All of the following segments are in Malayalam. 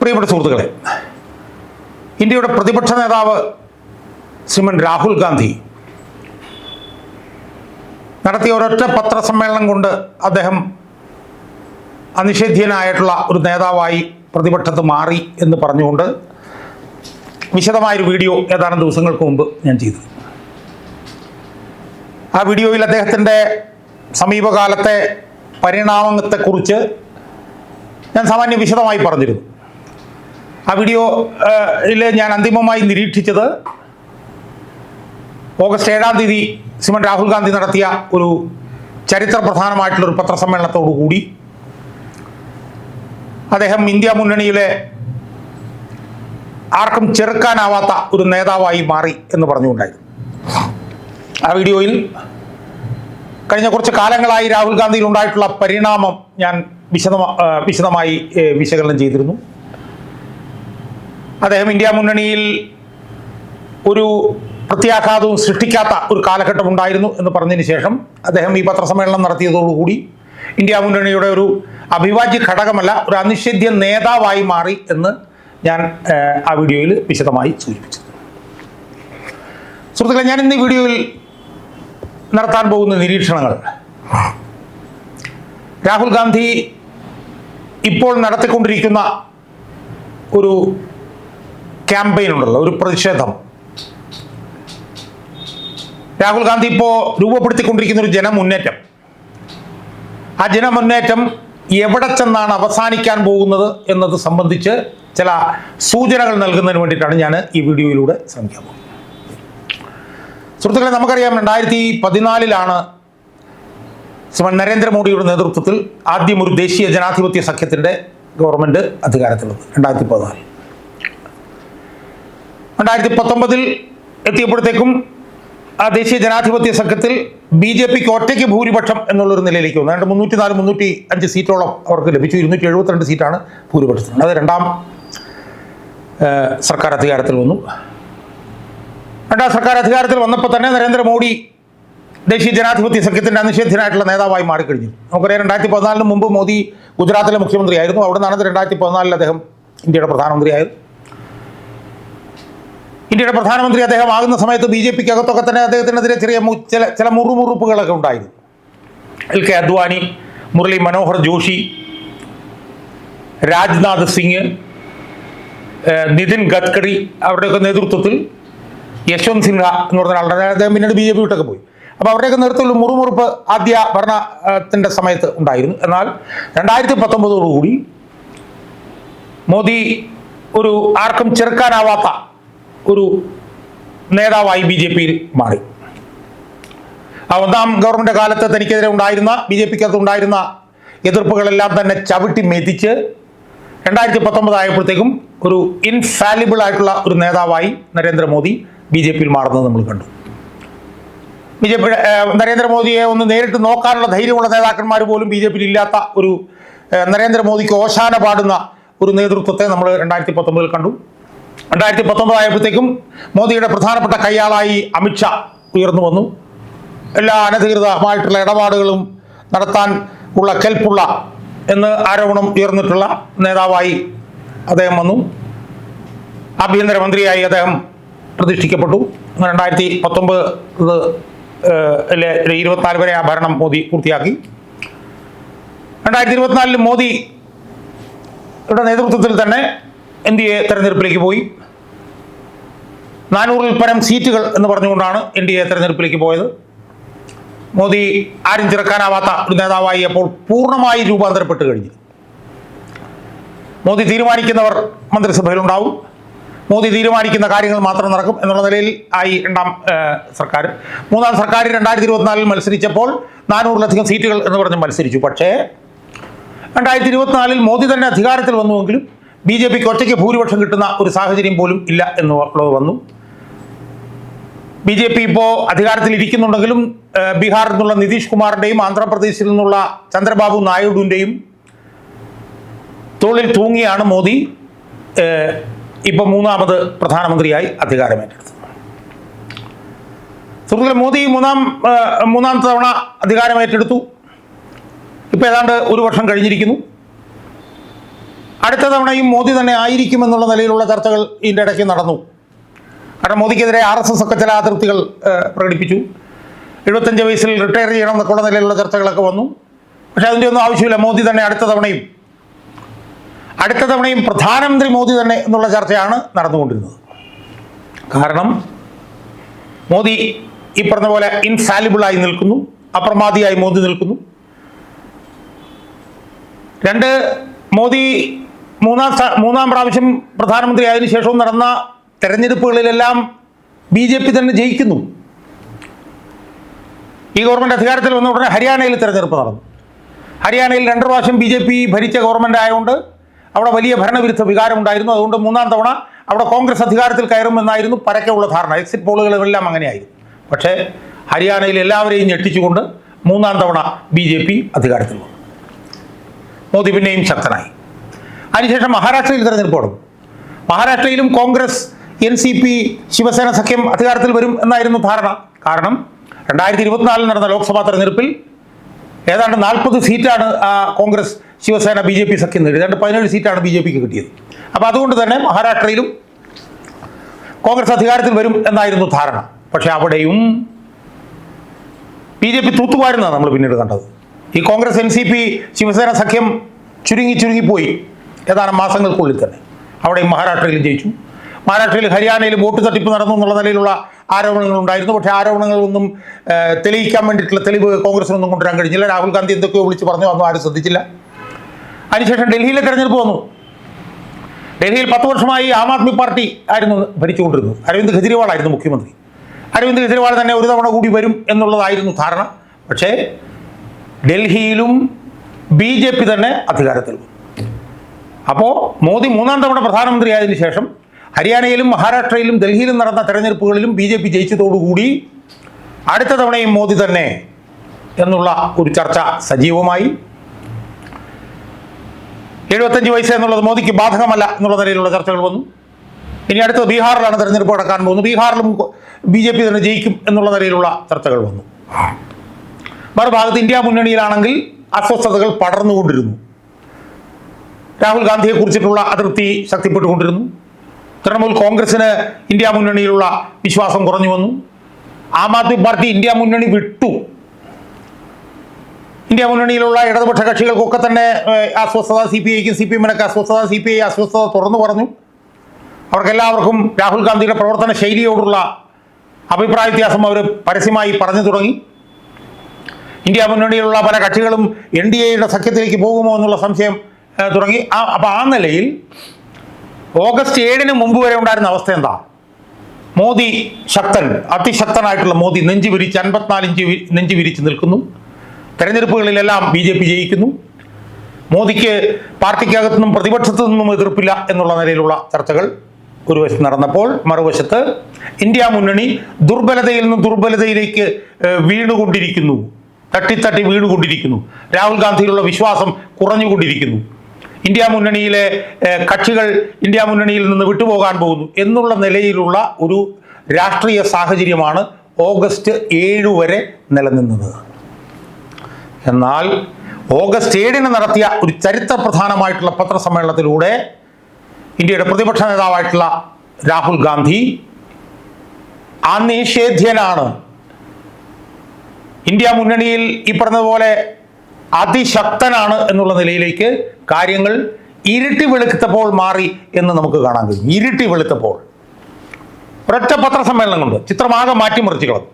പ്രിയപ്പെട്ട സുഹൃത്തുക്കളെ ഇന്ത്യയുടെ പ്രതിപക്ഷ നേതാവ് ശ്രീമൻ രാഹുൽ ഗാന്ധി നടത്തിയ ഒരൊറ്റ പത്രസമ്മേളനം കൊണ്ട് അദ്ദേഹം അനിഷേധ്യനായിട്ടുള്ള ഒരു നേതാവായി പ്രതിപക്ഷത്ത് മാറി എന്ന് പറഞ്ഞുകൊണ്ട് വിശദമായൊരു വീഡിയോ ഏതാനും ദിവസങ്ങൾക്ക് മുമ്പ് ഞാൻ ചെയ്തു. ആ വീഡിയോയിൽ അദ്ദേഹത്തിന്റെ സമീപകാലത്തെ പരിണാമത്തെക്കുറിച്ച് ഞാൻ സാമാന്യം വിശദമായി പറഞ്ഞിരുന്നു. ആ വീഡിയോയിൽ ഞാൻ അന്തിമമായി നിരീക്ഷിച്ചത് ഓഗസ്റ്റ് ഏഴാം തീയതി ശ്രീമൻ രാഹുൽ ഗാന്ധി നടത്തിയ ഒരു ചരിത്ര പ്രധാനമായിട്ടുള്ള ഒരു പത്രസമ്മേളനത്തോടു കൂടി അദ്ദേഹം ഇന്ത്യ മുന്നണിയിലെ ആർക്കും ചെറുക്കാനാവാത്ത ഒരു നേതാവായി മാറി എന്ന് പറഞ്ഞുകൊണ്ടായിരുന്നു. ആ വീഡിയോയിൽ കഴിഞ്ഞ കുറച്ച് കാലങ്ങളായി രാഹുൽ ഗാന്ധിയിൽ ഉണ്ടായിട്ടുള്ള പരിണാമം ഞാൻ വിശദമാ വിശദമായി വിശകലനം ചെയ്തിരുന്നു. അദ്ദേഹം ഇന്ത്യ മുന്നണിയിൽ ഒരു പ്രത്യാഘാതവും സൃഷ്ടിക്കാത്ത ഒരു കാലഘട്ടം ഉണ്ടായിരുന്നു എന്ന് പറഞ്ഞതിന് ശേഷം അദ്ദേഹം ഈ പത്രസമ്മേളനം നടത്തിയതോടുകൂടി ഇന്ത്യ മുന്നണിയുടെ ഒരു അഭിവാജ്യ ഘടകമല്ല ഒരു അനിഷേധ്യ നേതാവായി മാറി എന്ന് ഞാൻ ആ വീഡിയോയിൽ വിശദമായി സൂചിപ്പിച്ചു. സുഹൃത്തുക്കളെ ഞാൻ ഇന്ന് ഈ വീഡിയോയിൽ നടത്താൻ പോകുന്ന നിരീക്ഷണങ്ങൾ. രാഹുൽ ഗാന്ധി ഇപ്പോൾ നടത്തിക്കൊണ്ടിരിക്കുന്ന ഒരു ക്യാമ്പയിൻ ഉണ്ടല്ലോ ഒരു പ്രതിഷേധം. രാഹുൽ ഗാന്ധി ഇപ്പോൾ രൂപപ്പെടുത്തിക്കൊണ്ടിരിക്കുന്ന ഒരു ജനമുന്നേറ്റം. ആ ജനമുന്നേറ്റം എവിടെ ചെന്നാണ് അവസാനിക്കാൻ പോകുന്നത് എന്നത് സംബന്ധിച്ച് ചില സൂചനകൾ നൽകുന്നതിന് വേണ്ടിയിട്ടാണ് ഞാൻ ഈ വീഡിയോയിലൂടെ ശ്രമിക്കാൻ പോകുന്നത്. സുഹൃത്തുക്കളെ നമുക്കറിയാം രണ്ടായിരത്തി പതിനാലിലാണ് ശ്രീമൻ നരേന്ദ്രമോദിയുടെ നേതൃത്വത്തിൽ ആദ്യം ഒരു ദേശീയ ജനാധിപത്യ സഖ്യത്തിന്റെ ഗവൺമെന്റ് അധികാരത്തിലുള്ളത് രണ്ടായിരത്തി പതിനാലിൽ രണ്ടായിരത്തി പത്തൊമ്പതിൽ എത്തിയപ്പോഴത്തേക്കും ആ ദേശീയ ജനാധിപത്യ സംഘത്തിൽ ബി ജെ പിക്ക് ഒറ്റയ്ക്ക് ഭൂരിപക്ഷം എന്നുള്ളൊരു നിലയിലേക്ക് വന്നു. അതായത് മുന്നൂറ്റി നാല് മുന്നൂറ്റി അഞ്ച് സീറ്റോളം അവർക്ക് ലഭിച്ചു. ഇരുന്നൂറ്റി എഴുപത്തിരണ്ട് സീറ്റാണ് ഭൂരിപക്ഷത്തിന് അത് രണ്ടാം സർക്കാർ അധികാരത്തിൽ വന്നു. രണ്ടാം സർക്കാർ അധികാരത്തിൽ വന്നപ്പോൾ തന്നെ നരേന്ദ്രമോദി ദേശീയ ജനാധിപത്യ സഖ്യത്തിന്റെ അനിഷേധ്യനായിട്ടുള്ള നേതാവായി മാറിക്കഴിഞ്ഞു. നമുക്കറിയാം രണ്ടായിരത്തി പതിനാലിന് മുമ്പ് മോദി ഗുജറാത്തിലെ മുഖ്യമന്ത്രിയായിരുന്നു. അവിടെ നിന്നാണ് രണ്ടായിരത്തി പതിനാലിൽ അദ്ദേഹം ഇന്ത്യയുടെ പ്രധാനമന്ത്രിയായത്. ഇന്ത്യയുടെ പ്രധാനമന്ത്രി അദ്ദേഹം ആകുന്ന സമയത്ത് ബി ജെ പിക്ക് അകത്തൊക്കെ തന്നെ അദ്ദേഹത്തിനെതിരെ ചെറിയ ചില ചില മുറുമുറുപ്പുകളൊക്കെ ഉണ്ടായിരുന്നു. എൽ കെ അദ്വാനി മുരളി മനോഹർ ജോഷി രാജ്നാഥ് സിംഗ് നിതിൻ ഗഡ്കരി അവരുടെയൊക്കെ നേതൃത്വത്തിൽ യശ്വന്ത് സിൻഹ എന്ന് പറഞ്ഞ ആളുടെ അദ്ദേഹം പിന്നീട് ബി ജെ പി വിട്ടൊക്കെ പോയി. അപ്പോൾ അവരുടെയൊക്കെ നേതൃത്വത്തിൽ മുറുമുറുപ്പ് ആദ്യ ഭരണത്തിന്റെ സമയത്ത് ഉണ്ടായിരുന്നു. എന്നാൽ രണ്ടായിരത്തി പത്തൊമ്പതോടുകൂടി മോദി ഒരു ആർക്കും ചെറുക്കാനാവാത്ത ഒരു നേതാവായി ബി ജെ പിയിൽ മാറി. ആ ഒന്നാം ഗവൺമെന്റ് കാലത്ത് തനിക്കെതിരെ ഉണ്ടായിരുന്ന ബി ജെ പിക്കകത്ത് ഉണ്ടായിരുന്ന എതിർപ്പുകളെല്ലാം തന്നെ ചവിട്ടി മെതിച്ച് രണ്ടായിരത്തി പത്തൊമ്പത് ആയപ്പോഴത്തേക്കും ഒരു ഇൻഫാലിബിൾ ആയിട്ടുള്ള ഒരു നേതാവായി നരേന്ദ്രമോദി ബി ജെ പിയിൽ മാറുന്നത് നമ്മൾ കണ്ടു. ബി ജെ പി നരേന്ദ്രമോദിയെ ഒന്ന് നേരിട്ട് നോക്കാനുള്ള ധൈര്യമുള്ള നേതാക്കന്മാർ പോലും ബി ജെ പിയിൽ ഇല്ലാത്ത ഒരു നരേന്ദ്രമോദിക്ക് ഓശാന പാടുന്ന ഒരു നേതൃത്വത്തെ നമ്മൾ രണ്ടായിരത്തി പത്തൊമ്പതിൽ കണ്ടു. രണ്ടായിരത്തി പത്തൊമ്പത് ആയപ്പോഴത്തേക്കും മോദിയുടെ പ്രധാനപ്പെട്ട കൈയാളായി അമിത്ഷാ ഉയർന്നു വന്നു. എല്ലാ അനധികൃതമായിട്ടുള്ള ഇടപാടുകളും നടത്താൻ ഉള്ള കെൽപ്പുള്ള എന്ന് ആരോപണം ഉയർന്നിട്ടുള്ള നേതാവായി അദ്ദേഹം വന്നു. ആഭ്യന്തരമന്ത്രിയായി അദ്ദേഹം പ്രതിഷ്ഠിക്കപ്പെട്ടു. രണ്ടായിരത്തി പത്തൊമ്പത് ഇരുപത്തിനാല് വരെ ആ ഭരണം മോദി പൂർത്തിയാക്കി. രണ്ടായിരത്തി ഇരുപത്തിനാലിൽ മോദിയുടെ നേതൃത്വത്തിൽ തന്നെ എൻ ഡി എ തെരഞ്ഞെടുപ്പിലേക്ക് പോയി. നാനൂറിൽ പരം സീറ്റുകൾ എന്ന് പറഞ്ഞുകൊണ്ടാണ് എൻ ഡി എ തെരഞ്ഞെടുപ്പിലേക്ക് പോയത്. മോദി ആരും ചിറക്കാനാവാത്ത ഒരു നേതാവായി അപ്പോൾ പൂർണമായി രൂപാന്തരപ്പെട്ട് കഴിഞ്ഞു. മോദി തീരുമാനിക്കുന്നവർ മന്ത്രിസഭയിലുണ്ടാവും. മോദി തീരുമാനിക്കുന്ന കാര്യങ്ങൾ മാത്രം നടക്കും എന്നുള്ള നിലയിൽ ആയി രണ്ടാം സർക്കാർ. മൂന്നാം സർക്കാർ രണ്ടായിരത്തി ഇരുപത്തിനാലിൽ മത്സരിച്ചപ്പോൾ നാനൂറിലധികം സീറ്റുകൾ എന്ന് പറഞ്ഞ് മത്സരിച്ചു. പക്ഷേ രണ്ടായിരത്തി ഇരുപത്തിനാലിൽ മോദി തന്നെ അധികാരത്തിൽ വന്നുവെങ്കിലും ബി ജെ പിക്ക് ഒറ്റയ്ക്ക് ഭൂരിപക്ഷം കിട്ടുന്ന ഒരു സാഹചര്യം പോലും ഇല്ല എന്ന് ഉള്ളത് വന്നു. ബി ജെ പി ഇപ്പോൾ അധികാരത്തിൽ ഇരിക്കുന്നുണ്ടെങ്കിലും ബീഹാറിൽ നിന്നുള്ള നിതീഷ് കുമാറിന്റെയും ആന്ധ്രാപ്രദേശിൽ നിന്നുള്ള ചന്ദ്രബാബു നായിഡുവിന്റെയും തോളിൽ തൂങ്ങിയാണ് മോദി. ഇപ്പോൾ മൂന്നാമത് പ്രധാനമന്ത്രിയായി അധികാരമേറ്റെടുത്തത്. സുഹൃത്തുക്കളെ മോദി മൂന്നാം മൂന്നാം തവണ അധികാരമേറ്റെടുത്തു. ഇപ്പോൾ ഏതാണ്ട് ഒരു വർഷം കഴിഞ്ഞിരിക്കുന്നു. അടുത്ത തവണയും മോദി തന്നെ ആയിരിക്കുമെന്നുള്ള നിലയിലുള്ള ചർച്ചകൾ ഇതിന്റെ ഇടയ്ക്ക് നടന്നു. കാരണം മോദിക്കെതിരെ ആർ എസ് എസ് ഒക്കെ ചില അതൃപ്തികൾ ഏഹ്, പ്രകടിപ്പിച്ചു. എഴുപത്തഞ്ച് വയസ്സിൽ റിട്ടയർ ചെയ്യണം എന്നൊക്കെയുള്ള നിലയിലുള്ള ചർച്ചകളൊക്കെ വന്നു. പക്ഷേ അതിന്റെ ഒന്നും ആവശ്യമില്ല മോദി തന്നെ അടുത്ത തവണയും. അടുത്ത തവണയും പ്രധാനമന്ത്രി മോദി തന്നെ എന്നുള്ള ചർച്ചയാണ് നടന്നുകൊണ്ടിരുന്നത്. കാരണം മോദി ഈ പറഞ്ഞ പോലെ ഇൻഫാലിബിളായി നിൽക്കുന്നു അപ്രമാദിയായി മോദി നിൽക്കുന്നു. രണ്ട് മോദി മൂന്നാം മൂന്നാം പ്രാവശ്യം പ്രധാനമന്ത്രി ആയതിനു ശേഷവും നടന്ന തെരഞ്ഞെടുപ്പുകളിലെല്ലാം ബി ജെ പി തന്നെ ജയിക്കുന്നു. ഈ ഗവൺമെന്റ് അധികാരത്തിൽ വന്ന ഉടനെ ഹരിയാനയിൽ തെരഞ്ഞെടുപ്പ് നടന്നു. ഹരിയാനയിൽ രണ്ട് പ്രാവശ്യം ബി ജെ പി ഭരിച്ച ഗവൺമെന്റ് ആയതുകൊണ്ട് അവിടെ വലിയ ഭരണവിരുദ്ധ വികാരമുണ്ടായിരുന്നു. അതുകൊണ്ട് മൂന്നാം തവണ അവിടെ കോൺഗ്രസ് അധികാരത്തിൽ കയറുമെന്നായിരുന്നു പരക്കെയുള്ള ധാരണ. എക്സിറ്റ് പോളുകളെല്ലാം അങ്ങനെയായിരുന്നു. പക്ഷേ ഹരിയാനയിൽ എല്ലാവരെയും ഞെട്ടിച്ചുകൊണ്ട് മൂന്നാം തവണ ബി ജെ പി അധികാരത്തിൽ വന്നു. മോദി പിന്നെയും ശക്തനായി. അതിനുശേഷം മഹാരാഷ്ട്രയിൽ തെരഞ്ഞെടുപ്പ് നടന്നു മഹാരാഷ്ട്രയിലും Congress N C P Shiv Sena സഖ്യം അധികാരത്തിൽ വരും എന്നായിരുന്നു ധാരണ. കാരണം രണ്ടായിരത്തി ഇരുപത്തിനാലിൽ നടന്ന ലോക്സഭാ തെരഞ്ഞെടുപ്പിൽ ഏതാണ്ട് നാൽപ്പത് സീറ്റാണ് ആ, Congress Shiv Sena B J P സഖ്യം നേടി. ഏതാണ്ട് പതിനേഴ് സീറ്റാണ് ബി ജെ പിക്ക് കിട്ടിയത്. അപ്പോൾ അതുകൊണ്ട് തന്നെ മഹാരാഷ്ട്രയിലും കോൺഗ്രസ് അധികാരത്തിൽ വരും എന്നായിരുന്നു ധാരണ. പക്ഷേ അവിടെയും ബി ജെ പി തൂത്തുവാരുന്നതാണ് നമ്മൾ പിന്നീട് കണ്ടത്. ഈ Congress N C P Shiv Sena സഖ്യം ചുരുങ്ങി ചുരുങ്ങിപ്പോയി ഏതാനും മാസങ്ങൾക്കുള്ളിൽ തന്നെ. അവിടെയും മഹാരാഷ്ട്രയിൽ ജയിച്ചു. മഹാരാഷ്ട്രയിൽ ഹരിയാനയിൽ വോട്ട് തട്ടിപ്പ് നടന്നു എന്നുള്ള നിലയിലുള്ള ആരോപണങ്ങൾ ഉണ്ടായിരുന്നു പക്ഷേ ആരോപണങ്ങളൊന്നും തെളിയിക്കാൻ വേണ്ടിയിട്ടുള്ള തെളിവ് കോൺഗ്രസിനൊന്നും കൊണ്ടുവരാൻ കഴിഞ്ഞില്ല. രാഹുൽ ഗാന്ധി എന്തൊക്കെയോ വിളിച്ച് പറഞ്ഞു അതൊന്നും ആരും ശ്രദ്ധിച്ചില്ല. അതിനുശേഷം ഡൽഹിയിലെ തെരഞ്ഞെടുപ്പ് വന്നു. ഡൽഹിയിൽ പത്ത് വർഷമായി ആം ആദ്മി പാർട്ടി ആയിരുന്നു ഭരിച്ചുകൊണ്ടിരുന്നത്. അരവിന്ദ് കെജ്രിവാൾ ആയിരുന്നു മുഖ്യമന്ത്രി. അരവിന്ദ് കെജ്രിവാൾ തന്നെ ഒരു തവണ കൂടി വരും എന്നുള്ളതായിരുന്നു ധാരണ. പക്ഷേ ഡൽഹിയിലും ബി ജെ പി തന്നെ അധികാരത്തിൽ വന്നു. അപ്പോൾ മോദി മൂന്നാം തവണ പ്രധാനമന്ത്രിയായതിനു ശേഷം ഹരിയാനയിലും മഹാരാഷ്ട്രയിലും ഡൽഹിയിലും നടന്ന തെരഞ്ഞെടുപ്പുകളിലും ബി ജെ പി ജയിച്ചതോടുകൂടി അടുത്ത തവണയും മോദി തന്നെ എന്നുള്ള ഒരു ചർച്ച സജീവമായി. എഴുപത്തഞ്ച് വയസ്സ് എന്നുള്ളത് മോദിക്ക് ബാധകമല്ല എന്നുള്ള നിലയിലുള്ള ചർച്ചകൾ വന്നു. ഇനി അടുത്തത് ബീഹാറിലാണ് തെരഞ്ഞെടുപ്പ് നടക്കാൻ പോകുന്നത്. ബീഹാറിലും ബി ജെ പി തന്നെ ജയിക്കും എന്നുള്ള നിലയിലുള്ള ചർച്ചകൾ വന്നു. മറുഭാഗത്ത് ഇന്ത്യ മുന്നണിയിലാണെങ്കിൽ അസ്വസ്ഥതകൾ പടർന്നുകൊണ്ടിരുന്നു. രാഹുൽ ഗാന്ധിയെ കുറിച്ചിട്ടുള്ള അതൃപ്തി ശക്തിപ്പെട്ടുകൊണ്ടിരുന്നു. തൃണമൂൽ കോൺഗ്രസിന് ഇന്ത്യ മുന്നണിയിലുള്ള വിശ്വാസം കുറഞ്ഞു വന്നു. ആം ആദ്മി പാർട്ടി ഇന്ത്യ മുന്നണി വിട്ടു. ഇന്ത്യ മുന്നണിയിലുള്ള ഇടതുപക്ഷ കക്ഷികൾക്കൊക്കെ തന്നെ അസ്വസ്ഥത സി പി ഐക്കും സി പി എമ്മിനൊക്കെ അസ്വസ്ഥത സി പി ഐ അസ്വസ്ഥത തുറന്നു പറഞ്ഞു. അവർക്കെല്ലാവർക്കും രാഹുൽ ഗാന്ധിയുടെ പ്രവർത്തന ശൈലിയോടുള്ള അഭിപ്രായ വ്യത്യാസം അവർ പരസ്യമായി പറഞ്ഞു തുടങ്ങി. ഇന്ത്യ മുന്നണിയിലുള്ള പല കക്ഷികളും എൻ ഡി എയുടെ സഖ്യത്തിലേക്ക് പോകുമോ എന്നുള്ള സംശയം തുടങ്ങി. ആ അപ്പോൾ ആ നിലയിൽ ഓഗസ്റ്റ് ഏഴിന് മുമ്പ് വരെ ഉണ്ടായിരുന്ന അവസ്ഥ എന്താ? മോദി ശക്തൻ അതിശക്തനായിട്ടുള്ള മോദി നെഞ്ചു വിരിച്ച് അൻപത്തിനാല് ഇഞ്ച് നെഞ്ചി വിരിച്ച് നിൽക്കുന്നു. തെരഞ്ഞെടുപ്പുകളിലെല്ലാം ബി ജെ പി ജയിക്കുന്നു. മോദിക്ക് പാർട്ടിക്കകത്തു നിന്നും പ്രതിപക്ഷത്തു നിന്നും എതിർപ്പില്ല എന്നുള്ള നിലയിലുള്ള ചർച്ചകൾ ഒരു വശത്ത് നടന്നപ്പോൾ മറുവശത്ത് ഇന്ത്യ മുന്നണി ദുർബലതയിൽ നിന്ന് ദുർബലതയിലേക്ക് വീണുകൊണ്ടിരിക്കുന്നു. തട്ടിത്തട്ടി വീണുകൊണ്ടിരിക്കുന്നു. രാഹുൽ ഗാന്ധിയിലുള്ള വിശ്വാസം കുറഞ്ഞുകൊണ്ടിരിക്കുന്നു. ഇന്ത്യ മുന്നണിയിലെ കക്ഷികൾ ഇന്ത്യ മുന്നണിയിൽ നിന്ന് വിട്ടുപോകാൻ പോകുന്നു എന്നുള്ള നിലയിലുള്ള ഒരു രാഷ്ട്രീയ സാഹചര്യമാണ് ഓഗസ്റ്റ് ഏഴ് വരെ നിലനിന്നത്. എന്നാൽ ഓഗസ്റ്റ് ഏഴിന് നടത്തിയ ഒരു ചരിത്ര പ്രധാനമായിട്ടുള്ള പത്രസമ്മേളനത്തിലൂടെ ഇന്ത്യയുടെ പ്രതിപക്ഷ നേതാവായിട്ടുള്ള രാഹുൽ ഗാന്ധി അനിഷേധ്യനാണ്. ഇന്ത്യ മുന്നണിയിൽ ഈ പറഞ്ഞതുപോലെ അതിശക്തനാണ് എന്നുള്ള നിലയിലേക്ക് കാര്യങ്ങൾ ഇരുട്ടി വെളുത്തപ്പോൾ മാറി എന്ന് നമുക്ക് കാണാൻ കഴിയും. ഇരുട്ടി വെളുത്തപ്പോൾ. ഒരൊറ്റ പത്രസമ്മേളനം കൊണ്ട് ചിത്രമാകെ മാറ്റിമറിച്ച് കളഞ്ഞു.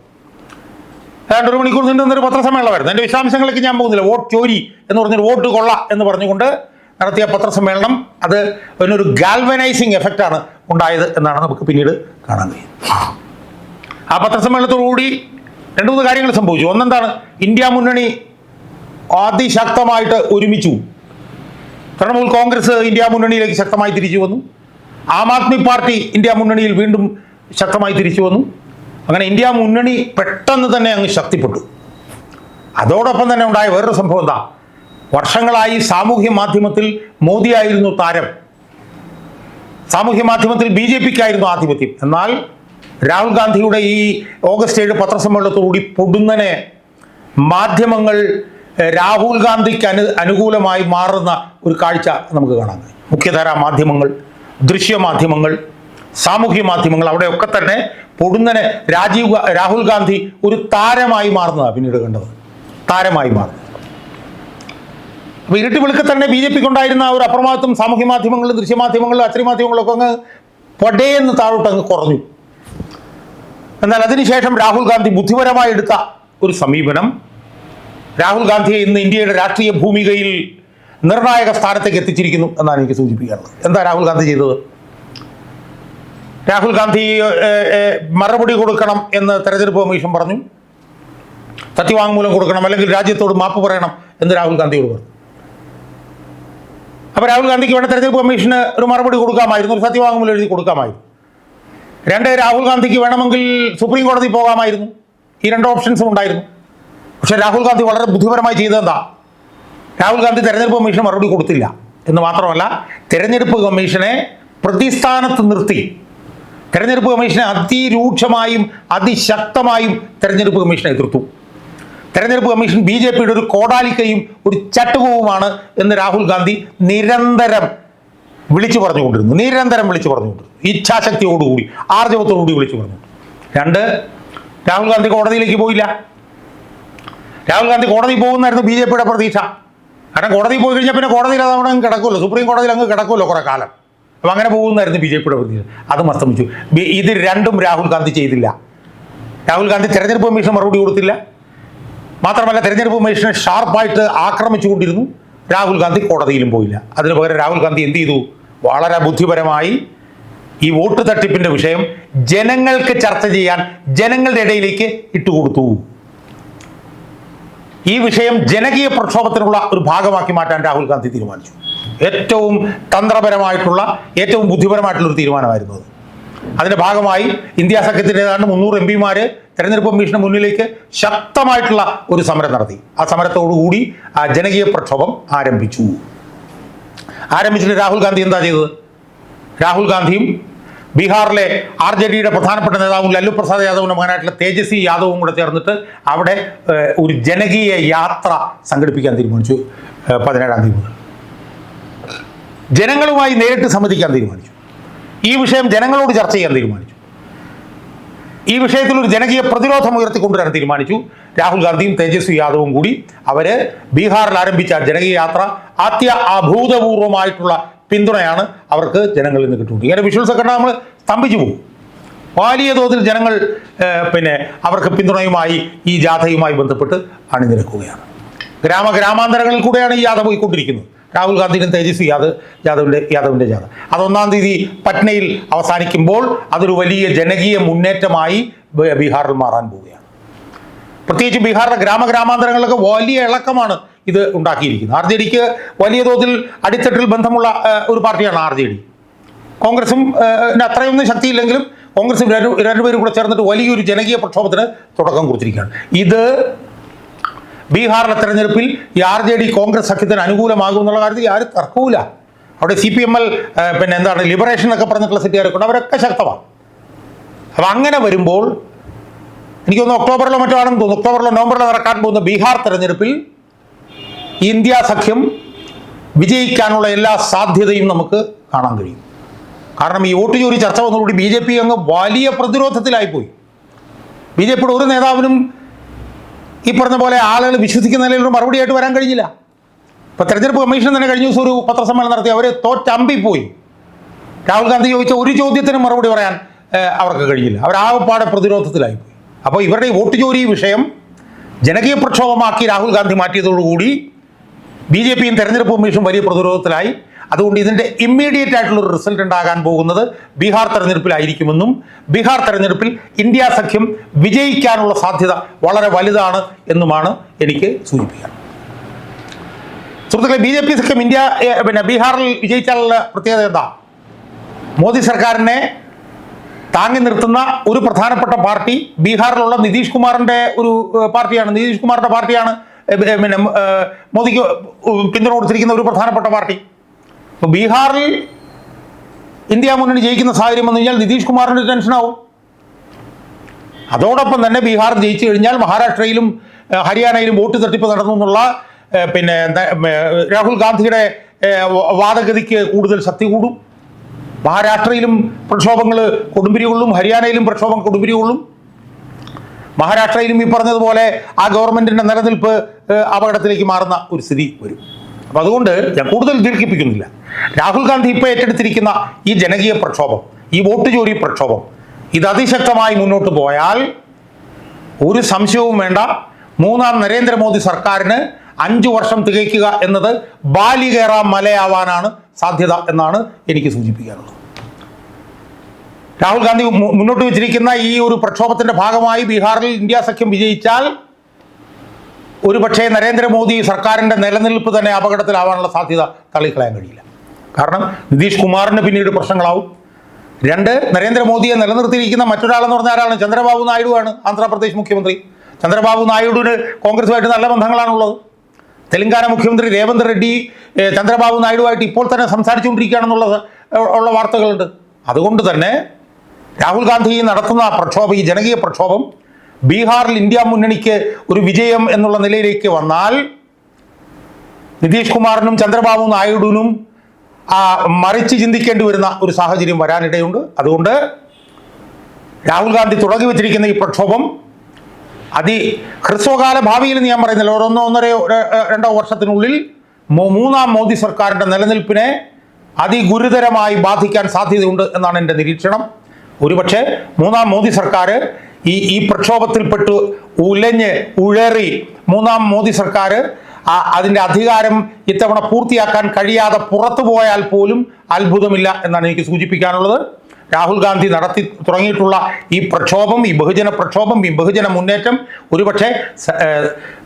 ഏതാണ്ട് ഒരു മണിക്കൂർ നീണ്ടു നിന്നൊരു പത്രസമ്മേളനമായിരുന്നു. എന്റെ വിശദാംശങ്ങളിലേക്ക് ഞാൻ പോകുന്നില്ല. വോട്ട് ചോരി എന്ന് പറഞ്ഞൊരു വോട്ട് കൊള്ള എന്ന് പറഞ്ഞുകൊണ്ട് നടത്തിയ പത്രസമ്മേളനം അത് അതിനൊരു ഗാൽവനൈസിങ് എഫക്റ്റാണ് ഉണ്ടായത് എന്നാണ് നമുക്ക് പിന്നീട് കാണാൻ കഴിയും. ആ പത്രസമ്മേളനത്തോടുകൂടി രണ്ട് മൂന്ന് കാര്യങ്ങൾ സംഭവിച്ചു. ഒന്നെന്താണ്? ഇന്ത്യ മുന്നണി അതിശക്തമായിട്ട് ഒരുമിച്ചു. തൃണമൂൽ കോൺഗ്രസ് ഇന്ത്യ മുന്നണിയിലേക്ക് ശക്തമായി തിരിച്ചു വന്നു. ആം ആദ്മി പാർട്ടി ഇന്ത്യ മുന്നണിയിൽ വീണ്ടും ശക്തമായി തിരിച്ചു വന്നു. അങ്ങനെ ഇന്ത്യ മുന്നണി പെട്ടെന്ന് തന്നെ അങ്ങ് ശക്തിപ്പെട്ടു. അതോടൊപ്പം തന്നെ ഉണ്ടായ വേറൊരു സംഭവം എന്താ? വർഷങ്ങളായി സാമൂഹ്യ മാധ്യമത്തിൽ മോദിയായിരുന്നു താരം. സാമൂഹ്യ മാധ്യമത്തിൽ ബി ജെ പിക്കായിരുന്നു ആധിപത്യം. എന്നാൽ രാഹുൽ ഗാന്ധിയുടെ ഈ ഓഗസ്റ്റ് ഏഴ് പത്രസമ്മേളനത്തോടുകൂടി പൊടുന്നനെ മാധ്യമങ്ങൾ രാഹുൽ ഗാന്ധിക്ക് അനു അനുകൂലമായി മാറുന്ന ഒരു കാഴ്ച നമുക്ക് കാണാൻ കഴിയും മുഖ്യധാരാ മാധ്യമങ്ങൾ ദൃശ്യമാധ്യമങ്ങൾ സാമൂഹ്യ മാധ്യമങ്ങൾ അവിടെയൊക്കെ തന്നെ പൊടുന്നനെ രാജീവ് രാഹുൽ ഗാന്ധി ഒരു താരമായി മാറുന്നതാണ് പിന്നീട് കണ്ടത്. താരമായി മാറുന്നത്. അപ്പോൾ ഇരുട്ടി വെളുക്കെ തന്നെ ബി ജെ പിക്ക് ഉണ്ടായിരുന്ന ഒരു അപ്രമാദിത്വം സാമൂഹ്യ മാധ്യമങ്ങളിലും ദൃശ്യമാധ്യമങ്ങളിലും അച്ചടി മാധ്യമങ്ങളിലൊക്കെ അങ്ങ് പടേന്ന് താഴോട്ട് അങ്ങ് കുറഞ്ഞു. എന്നാൽ അതിനുശേഷം രാഹുൽ ഗാന്ധി ബുദ്ധിപരമായി എടുത്ത ഒരു സമീപനം രാഹുൽ ഗാന്ധി ഇന്ന് ഇന്ത്യയുടെ രാഷ്ട്രീയ ഭൂമികയിൽ നിർണായക സ്ഥാനത്തേക്ക് എത്തിച്ചിരിക്കുന്നു എന്നാണ് എനിക്ക് സൂചിപ്പിക്കാനുള്ളത്. എന്താ രാഹുൽ ഗാന്ധി ചെയ്തത്? രാഹുൽ ഗാന്ധി മറുപടി കൊടുക്കണം എന്ന് തെരഞ്ഞെടുപ്പ് കമ്മീഷൻ പറഞ്ഞു. സത്യവാങ്മൂലം കൊടുക്കണം അല്ലെങ്കിൽ രാജ്യത്തോട് മാപ്പ് പറയണം എന്ന് രാഹുൽ ഗാന്ധിയോട് പറഞ്ഞു. അപ്പോൾ രാഹുൽ ഗാന്ധിക്ക് വേണ്ട തെരഞ്ഞെടുപ്പ് കമ്മീഷന് ഒരു മറുപടി കൊടുക്കാമായിരുന്നു ഒരു സത്യവാങ്മൂലം എഴുതി കൊടുക്കാമായിരുന്നു. രണ്ട് രാഹുൽ ഗാന്ധിക്ക് വേണമെങ്കിൽ സുപ്രീം കോടതി പോകാമായിരുന്നു. ഈ രണ്ട് ഓപ്ഷൻസും ഉണ്ടായിരുന്നു. പക്ഷേ രാഹുൽ ഗാന്ധി വളരെ ബുദ്ധിപരമായി ചെയ്തതെന്താ രാഹുൽ ഗാന്ധി തെരഞ്ഞെടുപ്പ് കമ്മീഷന് മറുപടി കൊടുത്തില്ല. എന്ന് മാത്രമല്ല തെരഞ്ഞെടുപ്പ് കമ്മീഷനെ പ്രതിസ്ഥാനത്ത് നിർത്തി. തെരഞ്ഞെടുപ്പ് കമ്മീഷനെ അതിരൂക്ഷമായും അതിശക്തമായും തെരഞ്ഞെടുപ്പ് കമ്മീഷനെ എതിർത്തു. തെരഞ്ഞെടുപ്പ് കമ്മീഷൻ ബി ജെ പിയുടെ ഒരു കോടാലിക്കയും ഒരു ചട്ടുകവുമാണ് എന്ന് രാഹുൽ ഗാന്ധി നിരന്തരം വിളിച്ചു പറഞ്ഞുകൊണ്ടിരുന്നു. നിരന്തരം വിളിച്ചു പറഞ്ഞുകൊണ്ടിരുന്നു. ഇച്ഛാശക്തിയോടുകൂടി ആർജവത്തോടുകൂടി വിളിച്ചു പറഞ്ഞു രണ്ട് രാഹുൽ ഗാന്ധി കോടതിയിലേക്ക് പോയില്ല. രാഹുൽ ഗാന്ധി കോടതി പോകുന്നായിരുന്നു ബി ജെ പിയുടെ പ്രതീക്ഷ. കാരണം കോടതി പോയി കഴിഞ്ഞാൽ പിന്നെ കോടതിയിൽ അതവിടെ അങ്ങ് കിടക്കുമല്ലോ. സുപ്രീം കോടതിയിൽ അങ്ങ് കിടക്കുമല്ലോ കുറേ കാലം. അപ്പം അങ്ങനെ പോകുന്നായിരുന്നു ബി ജെ പിയുടെ പ്രതീക്ഷ. അതും അസ്തമിച്ചു ഇത് രണ്ടും രാഹുൽ ഗാന്ധി ചെയ്തില്ല. രാഹുൽ ഗാന്ധി തെരഞ്ഞെടുപ്പ് കമ്മീഷൻ മറുപടി കൊടുത്തില്ല. മാത്രമല്ല തെരഞ്ഞെടുപ്പ് കമ്മീഷനെ ഷാർപ്പായിട്ട് ആക്രമിച്ചുകൊണ്ടിരുന്നു രാഹുൽ ഗാന്ധി കോടതിയിലും പോയില്ല. അതിന് പകരം രാഹുൽ ഗാന്ധി എന്ത് ചെയ്തു? വളരെ ബുദ്ധിപരമായി ഈ വോട്ട് തട്ടിപ്പിന്റെ വിഷയം ജനങ്ങൾക്ക് ചർച്ച ചെയ്യാൻ ജനങ്ങളുടെ ഇടയിലേക്ക് ഇട്ടുകൊടുത്തു. ഈ വിഷയം ജനകീയ പ്രക്ഷോഭത്തിനുള്ള ഒരു ഭാഗമാക്കി മാറ്റാൻ രാഹുൽ ഗാന്ധി തീരുമാനിച്ചു. ഏറ്റവും തന്ത്രപരമായിട്ടുള്ള ഏറ്റവും ബുദ്ധിപരമായിട്ടുള്ള ഒരു തീരുമാനമായിരുന്നു അത്. അതിന്റെ ഭാഗമായി ഇന്ത്യ സഖ്യത്തിന്റെ ഏതാണ്ട് മുന്നൂറ് എം പിമാര് തെരഞ്ഞെടുപ്പ് കമ്മീഷന് മുന്നിലേക്ക് ശക്തമായിട്ടുള്ള ഒരു സമരം നടത്തി. ആ സമരത്തോടുകൂടി ആ ജനകീയ പ്രക്ഷോഭം ആരംഭിച്ചു. ആരംഭിച്ചിട്ട് രാഹുൽ ഗാന്ധി എന്താ ചെയ്തത്? രാഹുൽ ഗാന്ധിയും ബീഹാറിലെ ആർ ജെ ഡിയുടെ പ്രധാനപ്പെട്ട നേതാവും ലല്ലു പ്രസാദ് യാദവിന്റെ മകനായിട്ടുള്ള തേജസ്വി യാദവും കൂടെ ചേർന്നിട്ട് അവിടെ ഒരു ജനകീയ യാത്ര സംഘടിപ്പിക്കാൻ തീരുമാനിച്ചു. പതിനേഴാം തീയതി മുതൽ. ജനങ്ങളുമായി നേരിട്ട് സംവദിക്കാൻ തീരുമാനിച്ചു. ഈ വിഷയം ജനങ്ങളോട് ചർച്ച ചെയ്യാൻ തീരുമാനിച്ചു. ഈ വിഷയത്തിൽ ഒരു ജനകീയ പ്രതിരോധം ഉയർത്തിക്കൊണ്ടുവരാൻ തീരുമാനിച്ചു. രാഹുൽ ഗാന്ധിയും തേജസ്വി യാദവും കൂടി അവർ ബീഹാറിൽ ആരംഭിച്ച ജനകീയ യാത്ര അത്യ അഭൂതപൂർവമായിട്ടുള്ള പിന്തുണയാണ് അവർക്ക് ജനങ്ങളിൽ നിന്ന് കിട്ടുന്നത്. ഇങ്ങനെ വിഷ്വൽസ് ഒക്കെ നമ്മൾ സ്തംഭിച്ചു പോകും. വലിയ തോതിൽ ജനങ്ങൾ പിന്നെ അവർക്ക് പിന്തുണയുമായി ഈ ജാഥയുമായി ബന്ധപ്പെട്ട് അണിനിരക്കുകയാണ്. ഗ്രാമ ഗ്രാമാന്തരങ്ങളിൽ കൂടെയാണ് ഈ ജാഥ പോയിക്കൊണ്ടിരിക്കുന്നത്. രാഹുൽ ഗാന്ധിയും തേജസ്വി യാദവ് യാദവിന്റെ യാദവിന്റെ ജാഥ. അത് ഒന്നാം തീയതി പട്നയിൽ അവസാനിക്കുമ്പോൾ അതൊരു വലിയ ജനകീയ മുന്നേറ്റമായി ബീഹാറിൽ മാറാൻ പോവുകയാണ്. പ്രത്യേകിച്ച് ബീഹാറിലെ ഗ്രാമ ഗ്രാമാന്തരങ്ങളിലൊക്കെ വലിയ ഇളക്കമാണ് ഇത് ഉണ്ടാക്കിയിരിക്കുന്നത് ആർ ജെ ഡിക്ക് വലിയ തോതിൽ അടിത്തട്ടിൽ ബന്ധമുള്ള ഒരു പാർട്ടിയാണ് ആർ ജെ ഡി കോൺഗ്രസും അത്രയൊന്നും ശക്തിയില്ലെങ്കിലും കോൺഗ്രസും രണ്ട് രണ്ടുപേരും കൂടെ ചേർന്നിട്ട് വലിയൊരു ജനകീയ പ്രക്ഷോഭത്തിന് തുടക്കം കുറിച്ചിരിക്കുകയാണ്. ഇത് ബീഹാറിലെ തെരഞ്ഞെടുപ്പിൽ ഈ ആർ ജെ ഡി കോൺഗ്രസ് സഖ്യത്തിന് അനുകൂലമാകും എന്നുള്ള കാര്യത്തിൽ ആരും തർക്കവുമില്ല. അവിടെ സി പി എം എൽ പിന്നെ എന്താണ് ലിബറേഷൻ എന്നൊക്കെ പറഞ്ഞിട്ടുള്ള സെറ്റുകാരൊക്കെ ഉണ്ട്. അവരൊക്കെ ശക്തമാണ്. അപ്പം അങ്ങനെ വരുമ്പോൾ എനിക്കൊന്ന് ഒക്ടോബറിലോ മറ്റോ ആണെന്ന് തോന്നുന്നു. ഒക്ടോബറിലോ നവംബറിലോ നടക്കാൻ പോകുന്ന ബീഹാർ തെരഞ്ഞെടുപ്പിൽ ഇന്ത്യ സഖ്യം വിജയിക്കാനുള്ള എല്ലാ സാധ്യതയും നമുക്ക് കാണാൻ കഴിയും. കാരണം ഈ വോട്ട് ചോരി ചർച്ച വന്നതോടുകൂടി ബി ജെ പി അങ്ങ് വലിയ പ്രതിരോധത്തിലായിപ്പോയി ബി ജെ പിയുടെ ഒരു നേതാവിനും ഈ പറഞ്ഞ പോലെ ആളുകൾ വിശ്വസിക്കുന്ന നിലയിലൊരു മറുപടിയായിട്ട് വരാൻ കഴിഞ്ഞില്ല. ഇപ്പോൾ തെരഞ്ഞെടുപ്പ് കമ്മീഷൻ തന്നെ കഴിഞ്ഞ ദിവസം ഒരു പത്രസമ്മേളനം നടത്തി അവർ തോറ്റമ്പിപ്പോയി രാഹുൽ ഗാന്ധി ചോദിച്ച ഒരു ചോദ്യത്തിനും മറുപടി പറയാൻ അവർക്ക് കഴിഞ്ഞില്ല. അവർ ആകപ്പാടെ പ്രതിരോധത്തിലായിപ്പോയി അപ്പോൾ ഇവരുടെ ഈ വോട്ട് ചോരി വിഷയം ജനകീയ പ്രക്ഷോഭമാക്കി രാഹുൽ ഗാന്ധി മാറ്റിയതോടുകൂടി ബി ജെ പിയും തെരഞ്ഞെടുപ്പ് കമ്മീഷനും വലിയ പ്രതിരോധത്തിലായി. അതുകൊണ്ട് ഇതിന്റെ ഇമ്മീഡിയറ്റ് ആയിട്ടുള്ള ഒരു റിസൾട്ട് ഉണ്ടാകാൻ പോകുന്നത് ബീഹാർ തെരഞ്ഞെടുപ്പിലായിരിക്കുമെന്നും ബീഹാർ തെരഞ്ഞെടുപ്പിൽ ഇന്ത്യ സഖ്യം വിജയിക്കാനുള്ള സാധ്യത വളരെ വലുതാണ് എന്നുമാണ് എനിക്ക് സൂചിപ്പിക്കാൻ സുഹൃത്തുക്കളെ ബി ജെ പി സഖ്യം ഇന്ത്യ പിന്നെ ബീഹാറിൽ വിജയിച്ചാലുള്ള പ്രത്യേകത എന്താ? മോദി സർക്കാരിനെ താങ്ങി നിർത്തുന്ന ഒരു പ്രധാനപ്പെട്ട പാർട്ടി ബീഹാറിലുള്ള നിതീഷ് കുമാറിന്റെ ഒരു പാർട്ടിയാണ്. നിതീഷ് കുമാറിന്റെ പാർട്ടിയാണ് പിന്നെ മോദിക്ക് പിന്തുണ കൊടുത്തിരിക്കുന്ന ഒരു പ്രധാനപ്പെട്ട പാർട്ടി. ബീഹാറിൽ ഇന്ത്യ മുന്നണി ജയിക്കുന്ന സാഹചര്യം വന്നു കഴിഞ്ഞാൽ നിതീഷ് കുമാറിന് ടെൻഷനാവും. അതോടൊപ്പം തന്നെ ബീഹാർ ജയിച്ചു കഴിഞ്ഞാൽ മഹാരാഷ്ട്രയിലും ഹരിയാനയിലും വോട്ട് തട്ടിപ്പ് നടന്നു എന്നുള്ള പിന്നെ രാഹുൽ ഗാന്ധിയുടെ വാദഗതിക്ക് കൂടുതൽ ശക്തി കൂടും. മഹാരാഷ്ട്രയിലും പ്രക്ഷോഭങ്ങൾ കൊടുമ്പിരി കൊള്ളും ഹരിയാനയിലും പ്രക്ഷോഭം കൊടുമ്പിരി കൊള്ളും മഹാരാഷ്ട്രയിലും ഈ പറഞ്ഞതുപോലെ ആ ഗവൺമെന്റിന്റെ നിലനിൽപ്പ് അപകടത്തിലേക്ക് മാറുന്ന ഒരു സ്ഥിതി വരും. അപ്പം അതുകൊണ്ട് ഞാൻ കൂടുതൽ ദീർഘിപ്പിക്കുന്നില്ല. രാഹുൽ ഗാന്ധി ഇപ്പോൾ ഏറ്റെടുത്തിരിക്കുന്ന ഈ ജനകീയ പ്രക്ഷോഭം ഈ വോട്ട് ജോലി പ്രക്ഷോഭം ഇത് അതിശക്തമായി മുന്നോട്ട് പോയാൽ ഒരു സംശയവും വേണ്ട. മൂന്നാം നരേന്ദ്രമോദി സർക്കാരിന് അഞ്ചു വർഷം തികയ്ക്കുക എന്നത് ബാലികേറ മലയാവാനാണ് സാധ്യത എന്നാണ് എനിക്ക് സൂചിപ്പിക്കാനുള്ളത്. രാഹുൽ ഗാന്ധി മുന്നോട്ട് വെച്ചിരിക്കുന്ന ഈ ഒരു പ്രക്ഷോഭത്തിന്റെ ഭാഗമായി ബീഹാറിൽ ഇന്ത്യ സഖ്യം വിജയിച്ചാൽ ഒരു പക്ഷേ നരേന്ദ്രമോദി സർക്കാരിന്റെ നിലനിൽപ്പ് തന്നെ അപകടത്തിലാവാനുള്ള സാധ്യത തള്ളിക്കളയാൻ കഴിയില്ല. കാരണം നിതീഷ് കുമാറിന് പിന്നീട് പ്രശ്നങ്ങളാവും. രണ്ട് നരേന്ദ്രമോദിയെ നിലനിർത്തിയിരിക്കുന്ന മറ്റൊരാളെന്ന് പറഞ്ഞ ആരാണ്? ചന്ദ്രബാബു ആണ് ആന്ധ്രാപ്രദേശ് മുഖ്യമന്ത്രി. ചന്ദ്രബാബു നായിഡുവിന് കോൺഗ്രസുമായിട്ട് നല്ല ബന്ധങ്ങളാണുള്ളത്. തെലങ്കാന മുഖ്യമന്ത്രി രേവന്ത് റെഡ്ഡി ചന്ദ്രബാബു നായിഡുവായിട്ട് ഇപ്പോൾ തന്നെ സംസാരിച്ചുകൊണ്ടിരിക്കുകയാണെന്നുള്ളത് ഉള്ള വാർത്തകളുണ്ട്. അതുകൊണ്ട് തന്നെ രാഹുൽ ഗാന്ധി നടത്തുന്ന പ്രക്ഷോഭം ഈ ജനകീയ പ്രക്ഷോഭം ബീഹാറിൽ ഇന്ത്യ മുന്നണിക്ക് ഒരു വിജയം എന്നുള്ള നിലയിലേക്ക് വന്നാൽ നിതീഷ് കുമാറിനും ചന്ദ്രബാബു നായിഡുവിനും ആ, മറിച്ച് ചിന്തിക്കേണ്ടി വരുന്ന ഒരു സാഹചര്യം വരാനിടയുണ്ട്. അതുകൊണ്ട് രാഹുൽ ഗാന്ധി തുടങ്ങി വെച്ചിരിക്കുന്ന ഈ പ്രക്ഷോഭം അതി ഹ്രസ്വകാല ഭാവിയിൽ ഞാൻ പറയുന്നില്ല. ഓരോന്നോ ഒന്നര ഒന്നരയോ രണ്ടോ വർഷത്തിനുള്ളിൽ മൂന്നാം മോദി സർക്കാരിന്റെ നിലനിൽപ്പിനെ അതിഗുരുതരമായി ബാധിക്കാൻ സാധ്യതയുണ്ട് എന്നാണ് എന്റെ നിരീക്ഷണം. ഒരുപക്ഷെ മൂന്നാം മോദി സർക്കാർ ഈ ഈ പ്രക്ഷോഭത്തിൽപ്പെട്ട് ഉലഞ്ഞ് ഉഴറി മൂന്നാം മോദി സർക്കാർ അതിന്റെ അധികാരം ഇത്തവണ പൂർത്തിയാക്കാൻ കഴിയാതെ പുറത്തു പോയാൽ പോലും അത്ഭുതമില്ല എന്നാണ് എനിക്ക് സൂചിപ്പിക്കാനുള്ളത്. രാഹുൽ ഗാന്ധി നടത്തി തുടങ്ങിയിട്ടുള്ള ഈ പ്രക്ഷോഭം ഈ ബഹുജന പ്രക്ഷോഭം ഈ ബഹുജന മുന്നേറ്റം ഒരുപക്ഷെ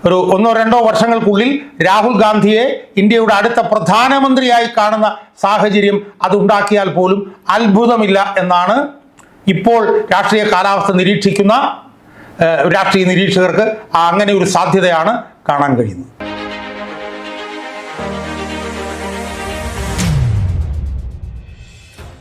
ഒരു ഒന്നോ രണ്ടോ വർഷങ്ങൾക്കുള്ളിൽ രാഹുൽ ഗാന്ധിയെ ഇന്ത്യയുടെ അടുത്ത പ്രധാനമന്ത്രിയായി കാണുന്ന സാഹചര്യം അതുണ്ടാക്കിയാൽ പോലും അത്ഭുതമില്ല എന്നാണ് ഇപ്പോൾ രാഷ്ട്രീയ കാലാവസ്ഥ നിരീക്ഷിക്കുന്ന രാഷ്ട്രീയ നിരീക്ഷകർക്ക് അങ്ങനെ ഒരു സാധ്യതയാണ് കാണാൻ കഴിയുന്നത്.